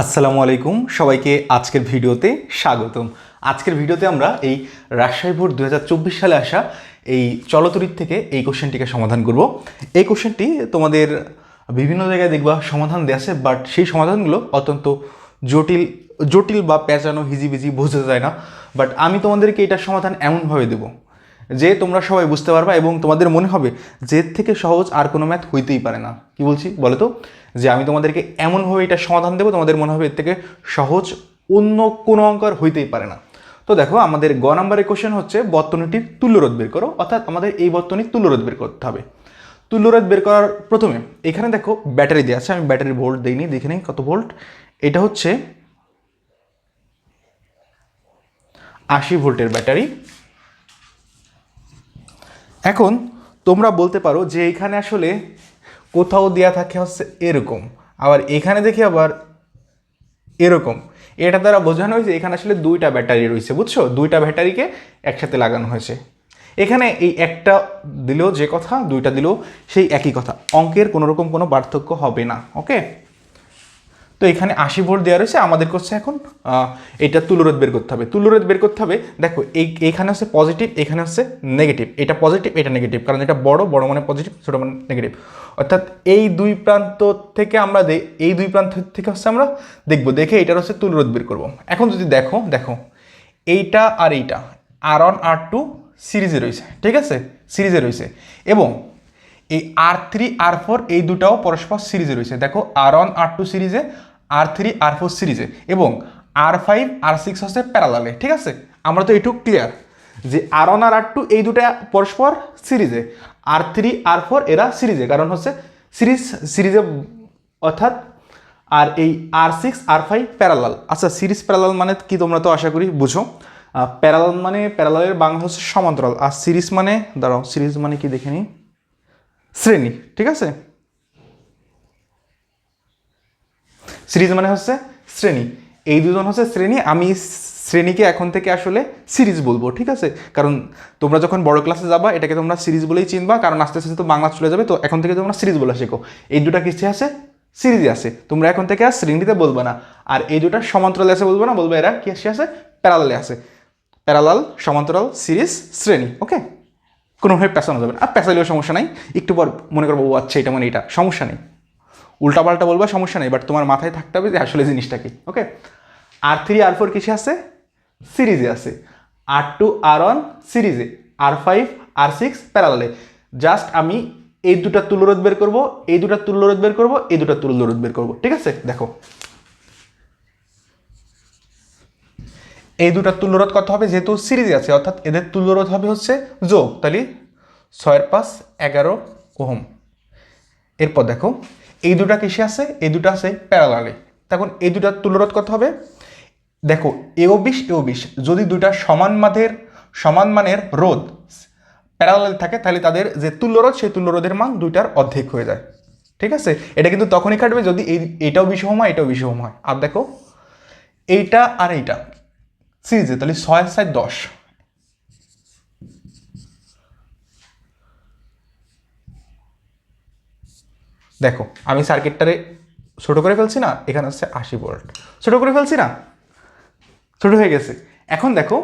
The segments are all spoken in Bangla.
আসসালামু আলাইকুম। সবাইকে আজকের ভিডিওতে স্বাগতম। আজকের ভিডিওতে আমরা এই রাজশাহী বোর্ড দু সালে আসা এই চলতরিত থেকে এই কোশ্চেনটিকে সমাধান করব। এই কোশ্চেনটি তোমাদের বিভিন্ন জায়গায় দেখবা সমাধান দেওয়া আছে বাট সেই সমাধানগুলো অত্যন্ত জটিল জটিল বা পেঁচানো, হিজিবিজি বোঝা যায় না। বাট আমি তোমাদেরকে এটার সমাধান এমনভাবে দেবো। যে তোমরা সবাই বুঝতে পারবা এবং তোমাদের মনে হবে যে থেকে সহজ আর কোনো ম্যাথ হইতেই পারে না। কি বলছি? বলো তো? যে আমি তোমাদেরকে এমনভাবে এটা সমাধান দেবো, তোমাদের মনে হবে এর থেকে সহজ অন্য কোনো অঙ্ক আর হইতেই পারে না। তো দেখো, আমাদের গ নাম্বারের কোশ্চেন হচ্ছে বর্তনীটির তুল্যরোধ বের করো, অর্থাৎ আমাদের এই বর্তনীর তুল্যরোধ বের করতে হবে। তুল্যরোধ বের করার প্রথমে, এখানে দেখো ব্যাটারি দেওয়া আছে, আমি ব্যাটারির ভোল্ট দিইনি, দেখে নিই কত ভোল্ট। এটা হচ্ছে আশি ভোল্টের ব্যাটারি। এখন তোমরা বলতে পারো যে এখানে আসলে কোথাও দেওয়া থাকে হচ্ছে এরকম, আবার এখানে দেখি আবার এরকম। এটা দ্বারা বোঝানো হয়েছে এখানে আসলে দুইটা ব্যাটারি রয়েছে, বুঝছ? দুইটা ব্যাটারিকে একসাথে লাগানো হয়েছে। এখানে এই একটা দিলেও যে কথা, দুইটা দিলেও সেই একই কথা। অঙ্কের কোনো রকম কোনো পার্থক্য হবে না ওকে তো এখানে আশি ভোল্ট দেওয়া রয়েছে, আমাদের করছে এখন এটা তুলরোধ বের করতে হবে। তুলরোধ বের করতে হবে, দেখো, এই এইখানে হচ্ছে পজিটিভ এখানে হচ্ছে নেগেটিভ এটা পজিটিভ এটা নেগেটিভ কারণ এটা বড় বড় মানে পজিটিভ ছোটো মানে নেগেটিভ অর্থাৎ এই দুই প্রান্ত থেকে আমরা এই দুই প্রান্ত থেকে হচ্ছে আমরা দেখব, দেখে এটার হচ্ছে তুলরোধ বের করব। এখন যদি দেখো দেখো, এইটা আর এইটা আর ওয়ান আর টু সিরিজে রয়েছে, ঠিক আছে? সিরিজে রয়েছে। এবং এই আর থ্রি আর ফোর এই দুটাও পরস্পর সিরিজে রয়েছে। দেখো আর ওয়ান আর টু সিরিজে আর থ্রি আর ফোর সিরিজে এবং আর ফাইভ আর সিক্স হচ্ছে প্যারালালে ঠিক আছে? আমরা তো এইটুকু ক্লিয়ার যে আর ওয়ান আর আর টু এই দুটা পরস্পর সিরিজে আর থ্রি আর ফোর এরা সিরিজে, কারণ হচ্ছে সিরিজ, সিরিজে অর্থাৎ আর এই R six R five parallel আচ্ছা সিরিজ প্যারালাল মানে কি তোমরা তো আশা করি বুঝো? প্যারালাল মানে প্যারালালের বাংলা হচ্ছে সমান্তরাল। আর সিরিজ মানে দাঁড়াও, সিরিজ মানে কি দেখে নিই? শ্রেণি, ঠিক আছে? সিরিজ মানে হচ্ছে শ্রেণি। এই দুজন হচ্ছে শ্রেণি, আমি শ্রেণীকে এখন থেকে আসলে সিরিজ বলব, ঠিক আছে? কারণ তোমরা যখন বড় ক্লাসে যাবা, এটাকে তোমরা সিরিজ বলেই চিনবা, কারণ আস্তে আস্তে তো বাংলা চলে যাবে, তো এখন থেকে তোমরা সিরিজ বলে শেখো। এই দুটা কিসে আছে? সিরিজে আছে। তোমরা এখন থেকে আর শ্রেণীতে বলবে না। আর এই দুটা সমান্তরালে আছে বলব না, বলবে এরা কি আছে? প্যারালালে আছে। প্যারালাল, সমান্তরাল, সিরিজ, শ্রেণি, ওকে? কোনোভাবে পেঁচানো যাবে না। আর পেঁচালেও সমস্যা নাই। একটু পর মনে করব আচ্ছা এটা মানে এটা, সমস্যা নেই। উল্টাপাল্টা বলবা, সমস্যা নেই বাট তোমার মাথায় থাকতে হবে যে আসলে জিনিসটা কি ওকে আর থ্রি আর ফোর কিসে আছে? সিরিজে আছে। আর টু আর ওয়ান সিরিজে আর ফাইভ আর সিক্স প্যারালালে জাস্ট আমি এই দুটা তুল্যরোধ বের করব, এই দুটা তুল্যরোধ বের করব, এই দুটা তুল্যরোধ বের করব। ঠিক আছে? দেখো। এই দুটা তুল্যরোধ কত হবে? যেহেতু সিরিজে আছে, অর্থাৎ এদের তুল্যরোধ হবে হচ্ছে যোগ। তাহলে ছয়ের পাঁচ, এগারো ওহম। এরপর দেখো, এই দুটা কিসে আছে? এই দুটো আছে প্যারালালে তখন এই দুটা তুল্যরোধ কত হবে? দেখো এও বিশ এও বিশ। যদি দুটা সমান মানের সমান মানের রোধ প্যারালাল থাকে, তাহলে তাদের যে তুল্যরোধ, সেই তুল্যরোধের মান দুইটার অর্ধেক হয়ে যায়। ঠিক আছে? এটা কিন্তু তখনই কাটবে যদি এই, এটাও বিষ ওহম হয়, এটাও বিষ ওহম হয়। আর দেখো, এইটা আর এইটা। সিরিজে, তাহলে ছয় সাত দশ। দেখো, আমি সার্কিটটারে ছোটো করে ফেলছি না, এখানে হচ্ছে আশি ভোল্ট ছোট করে ফেলছি না? ছোটো হয়ে গেছে। এখন দেখো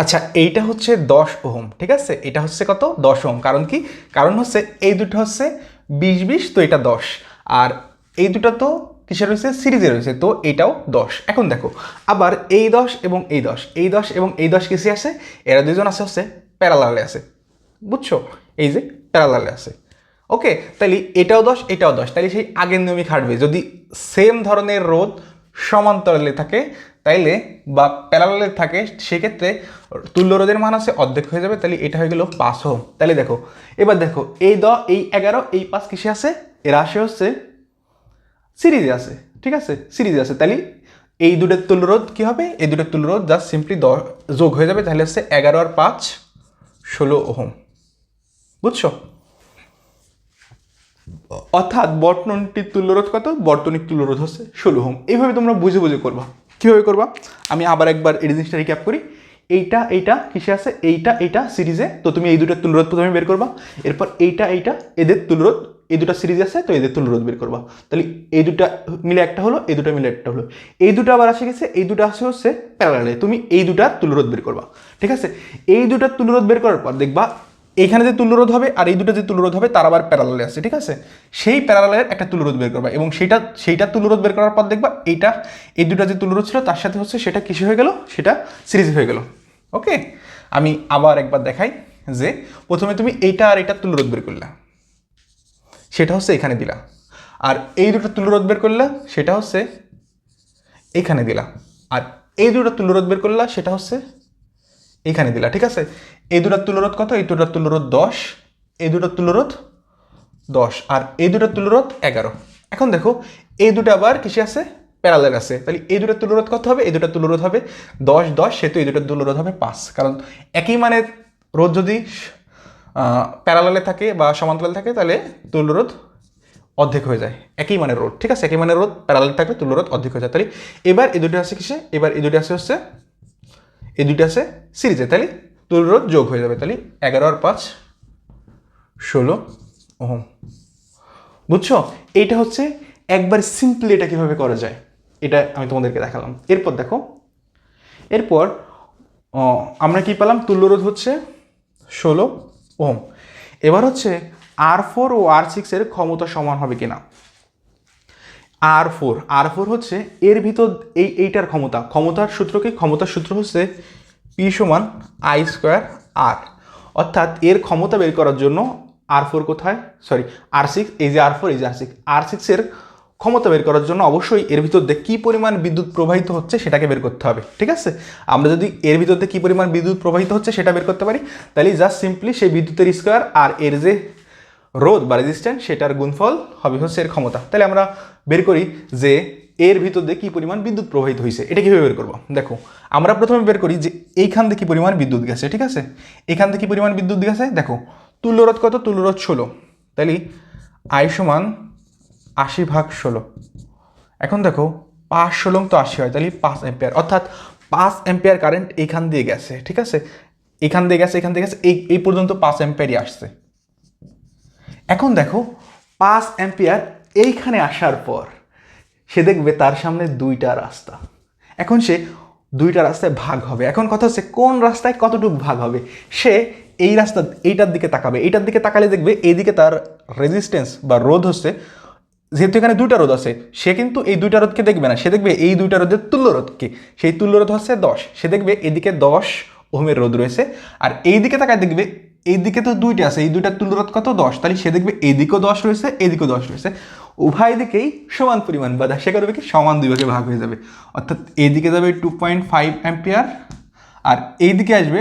আচ্ছা এইটা হচ্ছে দশ ওহম, ঠিক আছে? এটা হচ্ছে কত? দশ ওহম। কারণ কি? কারণ হচ্ছে এই দুটো হচ্ছে বিশ বিশ, তো এটা দশ। আর এই দুটো তো কিসের রয়েছে? সিরিজে রয়েছে। তো এটাও দশ। এখন দেখো, আবার এই দশ এবং এই দশ। এই দশ এবং এই দশ কিসে আছে এরা দুজন আছে হচ্ছে প্যারালালে আছে। বুঝছ? এই যে প্যারালালে আছে। ওকে তাহলে এটাও দশ এটাও দশ। তাহলে সেই আগের নিয়মই খাটবে। যদি সেম ধরনের রোদ সমান্তরালে থাকে, তাইলে বা প্যারালালে থাকে, সেক্ষেত্রে তুল্য রোদের মান আছে, অর্ধেক হয়ে যাবে। তাহলে এটা হয়ে গেল পাঁচ হোম তাহলে দেখো, এবার দেখো, এই দ, এই এগারো, এই পাঁচ কিসে আছে? এরা আসে হচ্ছে সিরিজে আছে, ঠিক আছে? সিরিজে আছে। তাহলে এই দুটোর তুল্যরোধ কী হবে? এই দুটোর তুল্যরোধ জাস্ট সিম্পলি দ, যোগ হয়ে যাবে, তাহলে হচ্ছে এগারো আর পাঁচ, ষোলো ওহম। বুঝছ? অর্থাৎ বর্তনীটির তুল্যরোধ কত? বর্তনীর তুল্যরোধ হচ্ছে ষোলো হোম এইভাবে তোমরা বুঝে বুঝে করবা। কীভাবে করবা? আমি আবার একবার এই জিনিসটা রিক্যাপ করি। এইটা এইটা, কিসে আছে? এইটা এইটা সিরিজে। তো তুমি এই দুটার তুলরোধ প্রথমে বের করবা। এরপর এইটা এইটা, এদের তুলরোধ এই দুটা সিরিজ আছে, তো এদের তুলরোধ বের করবা। তাহলে এই দুটা মিলে একটা হলো, এই দুটা মিলে একটা হলো। এই দুটো আবার আসে গেছে, এই দুটো আসে হচ্ছে প্যারালালে তুমি এই দুটার তুলরোধ বের করবা। ঠিক আছে? এই দুটার তুলরোধ বের করার পর দেখবা এইখানে যে তুল্যরোধ হবে আর এই দুটো যে তুল্যরোধ হবে, তার আবার প্যারালালে আছে, ঠিক আছে? সেই প্যারালালের একটা তুল্যরোধ বের করবা এবং সেইটা সেইটা তুল্যরোধ বের করার পর দেখবা এইটা, এই দুটো যে তুল্যরোধ ছিল, তার সাথে হচ্ছে সেটা কিসে হয়ে গেল? সেটা সিরিজ হয়ে গেল। ওকে? আমি আবার একবার দেখাই যে প্রথমে তুমি এইটা আর এইটা তুল্যরোধ বের করলা। সেটা হচ্ছে এখানে দিলা। আর এই দুটো তুল্যরোধ বের করলা, সেটা হচ্ছে এখানে দিলা। আর এই দুটো তুল্যরোধ বের করলা, সেটা হচ্ছে এইখানে দিলা, ঠিক আছে? এই দুটার তুলরোধ কত? এই দুটার তুলরোধ দশ, এই দুটার তুলরোধ দশ, আর এই দুটার তুলরোধ এগারো। এখন দেখো, এই দুটো আবার কিসে আছে? প্যারালের আছে। তাহলে এই দুটার তুলরোধ কত হবে? এই দুটার তুলরোধ হবে দশ দশ, সেহেতু এই দুটার তুলরোধ হবে পাঁচ। কারণ একই মানে রোধ যদি প্যারালালে থাকে বা সমান্তরালে থাকে, তাহলে তুলরোধ অর্ধেক হয়ে যায়। একই মানের রোধ, ঠিক আছে? একই মানের রোধ প্যারালাল থাকলে তুলরোধ অর্ধেক হয়ে যায়। তাহলে এবার এই দুটো আছে কিসে? এবার এই দুটো আছে হচ্ছে এই দুইটা আছে সিরিজে, তাহলে তুলরোধ যোগ হয়ে যাবে, তাহলে এগারো আর পাঁচ, ষোলো, ওহম। বুঝছ? এইটা হচ্ছে একবার সিম্পলি এটা কীভাবে করা যায়, এটা আমি তোমাদেরকে দেখালাম। এরপর দেখো, এরপর আমরা কি পেলাম? তুল্যরোধ হচ্ছে ষোলো, ওহম। এবার হচ্ছে আর ফোর ও আর সিক্সের ক্ষমতা সমান হবে কিনা? আর ফোর আর ফোর হচ্ছে এর ভিতর এই এইটার ক্ষমতা। ক্ষমতার সূত্র কি ক্ষমতার সূত্র হচ্ছে পি সমান আই স্কোয়ার আর অর্থাৎ এর ক্ষমতা বের করার জন্য আর ফোর কোথায়? সরি আর সিক্স এই যে আর ফোর এই যে আর সিক্স আর সিক্সের ক্ষমতা বের করার জন্য অবশ্যই এর ভিতর দিয়ে কী পরিমাণ বিদ্যুৎ প্রবাহিত হচ্ছে সেটাকে বের করতে হবে, ঠিক আছে? আমরা যদি এর ভিতর দিয়ে কী পরিমাণ বিদ্যুৎ প্রবাহিত হচ্ছে সেটা বের করতে পারি, তাহলে জাস্ট সিম্পলি সেই বিদ্যুতের স্কোয়ার আর এর যে রোধ বা রেজিস্ট্যান্স সেটার গুণফল হবে হচ্ছে এর ক্ষমতা। তাহলে আমরা বের করি যে এর ভিতর দিয়ে কী পরিমাণ বিদ্যুৎ প্রবাহিত হয়েছে এটা কীভাবে বের করব? দেখো, আমরা প্রথমে বের করি যে এইখান থেকে কী পরিমাণ বিদ্যুৎ গেছে, ঠিক আছে? এখান থেকে কী পরিমাণ বিদ্যুৎ গেছে? দেখো তুল্যরোধ কত? তুল্যরোধ ষোলো। তাহলে আই সমান আশি ভাগ ষোলো। এখন দেখো, পাঁচ ষোলং তো আশি হয়, তাহলে পাঁচ অ্যাম্পিয়ার অর্থাৎ পাঁচ অ্যাম্পিয়ার কারেন্ট এইখান দিয়ে গেছে, ঠিক আছে? এখান দিয়ে গেছে, এখান দিয়ে গেছে, এই এই পর্যন্ত পাঁচ অ্যাম্পিয়ারই আসছে। এখন দেখো, পাঁচ অ্যাম্পিয়ার এইখানে আসার পর সে দেখবে তার সামনে দুইটা রাস্তা। এখন সে দুইটা রাস্তায় ভাগ হবে। এখন কথা হচ্ছে কোন রাস্তায় কতটুকু ভাগ হবে? সে এই রাস্তা, এইটার দিকে তাকাবে। এইটার দিকে তাকালে দেখবে এইদিকে তার রেজিস্ট্যান্স বা রোধ হচ্ছে, যেহেতু এখানে দুইটা রোধ আছে, সে কিন্তু এই দুইটা রোধকে দেখবে না। সে দেখবে এই দুইটা রোধের তুল্য রোধকে। সেই তুল্য রোধ হচ্ছে দশ। সে দেখবে এদিকে দশ ওহমের রোধ রয়েছে। আর এই দিকে তাকায় দেখবে এই দিকে তো দুইটা আছে, এই দুইটার তুল্যরোধ কত? দশ। তাহলে সে দেখবে এদিকেও দশ রয়েছে, এদিকেও দশ রয়েছে। উভয় দিকেই সমান পরিমাণ বা সে করবে কি? সমান দুই ভাগে ভাগ হয়ে যাবে। অর্থাৎ এইদিকে যাবে টু পয়েন্ট ফাইভ অ্যাম্পিয়ার আর এই দিকে আসবে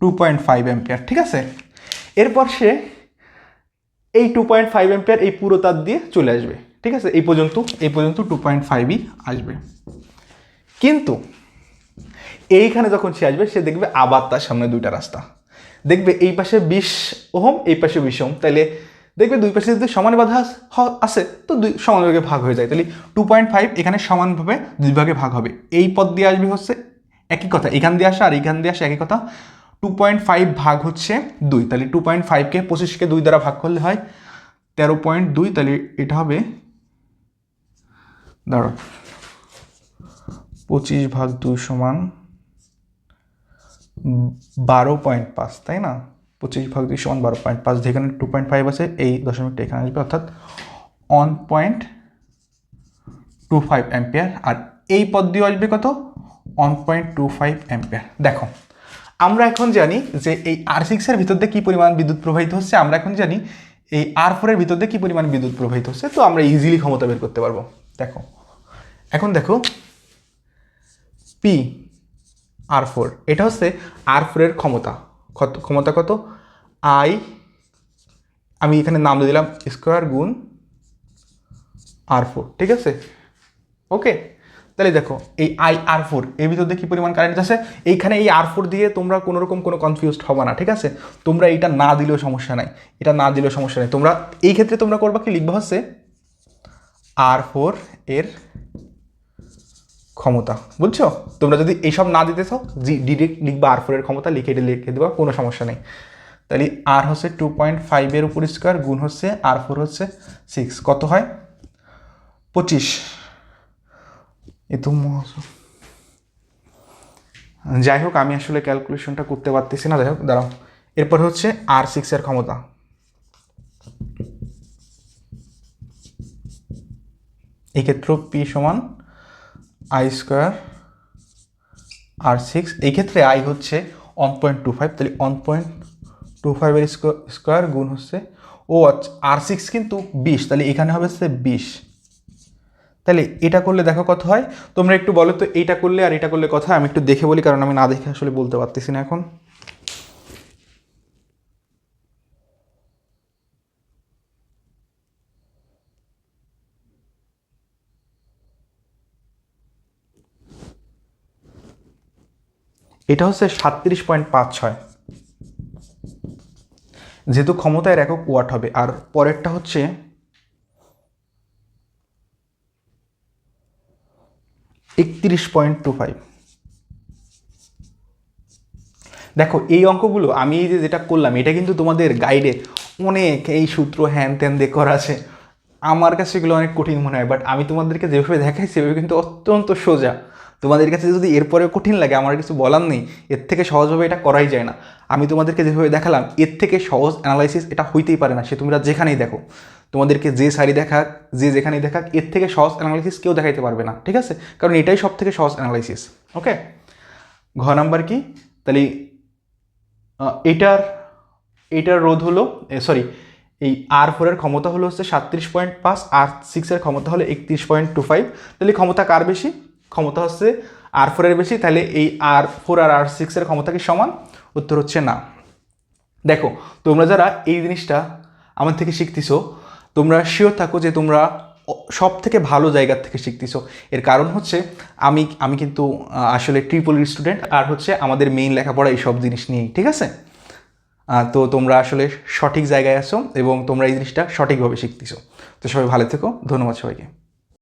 টু পয়েন্ট ফাইভ অ্যাম্পিয়ার ঠিক আছে? এরপর সে এই টু পয়েন্ট ফাইভ অ্যাম্পিয়ার এই পুরো তার দিয়ে চলে আসবে, ঠিক আছে? এই পর্যন্ত এই পর্যন্ত টু পয়েন্ট ফাইভই আসবে। কিন্তু এইখানে যখন সে আসবে, সে দেখবে আবার তার সামনে দুইটা রাস্তা। দেখবে এই পাশে বিশ ওহম, এই পাশে বিশ ওহম। তাহলে দেখবে দুই পাশে যদি সমান বাধা আস- তো দুই সমান ভাগে ভাগ হয়ে যায়। তাহলে টু পয়েন্ট ফাইভ এখানে সমানভাবে দুই ভাগে ভাগ হবে। এই পদ দিয়ে আসবে হচ্ছে একই কথা। এখান দিয়ে আসা আর এখান দিয়ে আসা একই কথা। টু পয়েন্ট ফাইভ ভাগ হচ্ছে দুই। তাহলে টু পয়েন্ট ফাইভকে পঁচিশকে দুই দ্বারা ভাগ করলে হয় তেরো পয়েন্ট দুই। তাহলে এটা হবে দাঁড়ো পঁচিশ ভাগ দুই সমান বারো পয়েন্ট পাঁচ, তাই না? পঁচিশ ভাগ দুই সমান বারো পয়েন্ট পাঁচ, যেখানে টু পয়েন্ট ফাইভ আছে, এই দশমিকটা এখানে আসবে, অর্থাৎ one point two five ampere আর এই পদ দিয়ে আসবে কত? One point two five ampere দেখো, আমরা এখন জানি যে এই আর সিক্সের ভিতর দিয়ে কী পরিমাণ বিদ্যুৎ প্রবাহিত হচ্ছে, আমরা এখন জানি এই আর ফোরের ভিতর দিয়ে কী পরিমাণ বিদ্যুৎ প্রবাহিত হচ্ছে, তো আমরা ইজিলি ক্ষমতা বের করতে পারব। দেখো, এখন দেখো পি আর ফোর এটা হচ্ছে আর ফোরের ক্ষমতা। কত ক্ষমতা কত? আই আমি এখানে নাম দিয়ে দিলাম স্কোয়ার গুণ আর ফোর ঠিক আছে? ওকে তাহলে দেখো, এই আই আর ফোর এর ভিতর দিয়ে কী পরিমাণ কারেন্ট আছে এইখানে এই আর ফোর দিয়ে তোমরা কোনো রকম কোনো কনফিউজড হবে না, ঠিক আছে? তোমরা এটা না দিলেও সমস্যা নাই। এটা না দিলেও সমস্যা নেই। তোমরা এই ক্ষেত্রে তোমরা করবা কি? লিখবা হচ্ছে আর ফোর এর ক্ষমতা, বুঝছ? তোমরা যদি এইসব না দিতে চাও, জি ডিরেক্ট লিখবা আর ফোরের ক্ষমতা, লিখে এটা লিখে দেবা, কোনো সমস্যা নেই। তাহলে আর হচ্ছে টু পয়েন্ট ফাইভের উপর স্কোয়ার গুণ হচ্ছে আর ফোর হচ্ছে সিক্স কত হয়? পঁচিশ। এ তো যাই হোক, আমি আসলে ক্যালকুলেশনটা করতে পারতেছি না, যাই হোক, দাঁড়াও। এরপর হচ্ছে আর সিক্সের ক্ষমতা। এক্ষেত্রেও পি সমান আই স্কোয়ার আর সিক্স এই ক্ষেত্রে আই হচ্ছে ওয়ান পয়েন্ট টু ফাইভ তাহলে ওয়ান পয়েন্ট টু ফাইভের স্কোয়ার গুণ হচ্ছে, ও আচ্ছা আর সিক্স কিন্তু বিশ, তাহলে এখানে হবে হচ্ছে বিশ তাহলে এটা করলে দেখো কত হয়, তোমরা একটু বলো তো, এইটা করলে আর এটা করলে কথা? আমি একটু দেখে বলি, কারণ আমি না দেখে আসলে বলতে পারতেছি না এখন এটা হচ্ছে সাতত্রিশ পয়েন্ট পাঁচ ছয়। যেহেতু ক্ষমতার একক ওয়াট হবে, আর পরেরটা হচ্ছে একত্রিশ পয়েন্ট টু ফাইভ। দেখো, এই অঙ্কগুলো আমি এই যে যেটা করলাম, এটা কিন্তু তোমাদের গাইডে অনেক এই সূত্র হ্যান ত্যান দিয়ে করা আছে। আমার কাছে এগুলো অনেক কঠিন মনে হয় বাট আমি তোমাদেরকে যেভাবে দেখাই, সেভাবে কিন্তু অত্যন্ত সোজা। তোমাদের কাছে যদি এরপরে কঠিন লাগে, আমার কিছু বলার নেই, এর থেকে সহজভাবে এটা করাই যায় না। আমি তোমাদেরকে যেভাবে দেখালাম, এর থেকে সহজ অ্যানালাইসিস এটা হইতেই পারে না, সে তোমরা যেখানেই দেখো। তোমাদেরকে যে সারি দেখাক, যে যেখানেই দেখাক, এর থেকে সহজ অ্যানালাইসিস কেউ দেখাইতে পারবে না, ঠিক আছে? কারণ এটাই সব থেকে সহজ অ্যানালাইসিস ওকে ঘ নাম্বার কি? তাহলে এটার এটার রোধ হলো সরি এই আর ফোরের ক্ষমতা হলো হচ্ছে সাতত্রিশ পয়েন্ট পাঁচ, আর সিক্সের ক্ষমতা হলো একত্রিশ পয়েন্ট টু ফাইভ তাহলে ক্ষমতা কার বেশি? ক্ষমতা হচ্ছে আর ফোরের বেশি, তাহলে এই আর ফোর আর আর সিক্সের ক্ষমতা কি সমান? উত্তর হচ্ছে না। দেখো, তোমরা যারা এই জিনিসটা আমার থেকে শিখতেছো, তোমরা শিওর থাকো যে তোমরা সব থেকে ভালো জায়গার থেকে শিখতেছো। এর কারণ হচ্ছে, আমি আমি কিন্তু আসলে ট্রিপলির স্টুডেন্ট আর হচ্ছে আমাদের মেইন লেখাপড়া এই সব জিনিস নিয়েই, ঠিক আছে? তো তোমরা আসলে সঠিক জায়গায় আছো এবং তোমরা এই জিনিসটা সঠিকভাবে শিখতেছো। তো সবাই ভালো থেকো, ধন্যবাদ সবাইকে।